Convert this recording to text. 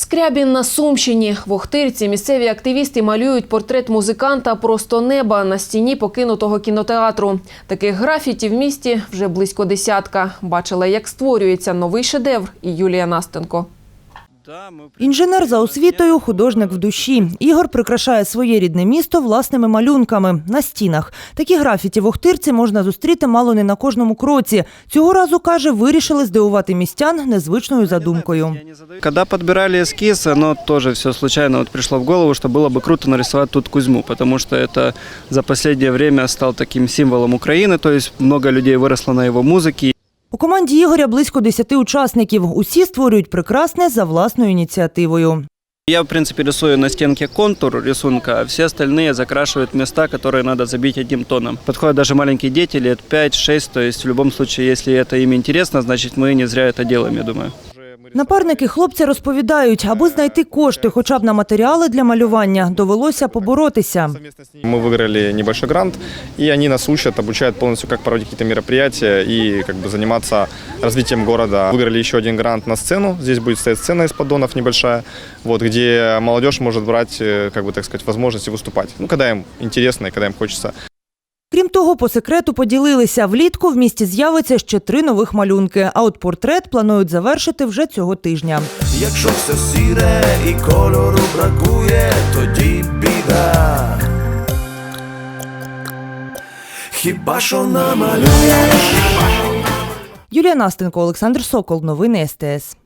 Скрябін на Сумщині. В Охтирці місцеві активісти малюють портрет музиканта просто неба на стіні покинутого кінотеатру. Таких графіті в місті вже близько десятка. Бачила, як створюється новий шедевр і Юлія Настенко. Інженер за освітою, художник в душі. Ігор прикрашає своє рідне місто власними малюнками на стінах. Такі графіті в Охтирці можна зустріти мало не на кожному кроці. Цього разу каже, вирішили здивувати містян незвичною задумкою. Когда подбирали эскиз, оно тоже все случайно вот пришло в голову, что было бы круто нарисовать тут Кузьму, потому что это за последнее время стал таким символом Украины, то есть много людей выросло на его музыке. У команді Ігоря близько десяти учасників. Усі створюють прекрасне за власною ініціативою. Я, в принципе, рисую на стенке контур рисунка, а все остальные закрашивают места, которые надо забить одним тоном. Подходят даже маленькие дети, лет 5-6, то есть в любом случае, если это им интересно, значит мы не зря это делаем, я думаю. Напарники хлопця розповідають, аби знайти кошти хоча б на матеріали для малювання, довелося поборотися. Мы выиграли небольшой грант, и они нас учат, обучают полностью, как проводить какие-то мероприятия и как бы заниматься развитием города. Выиграли еще один грант на сцену. Здесь будет стоять сцена из поддонов небольшая, вот, где молодежь может брать, э, как бы так сказать, возможности выступать. Ну, когда им интересно и когда им хочется. Крім того, по секрету поділилися. Влітку в місті з'явиться ще три нових малюнки. А от портрет планують завершити вже цього тижня. Якщо все сіре і кольору бракує, тоді біда. Хіба що намалюєш? Юлія Настенко, Олександр Сокол. Новини СТС.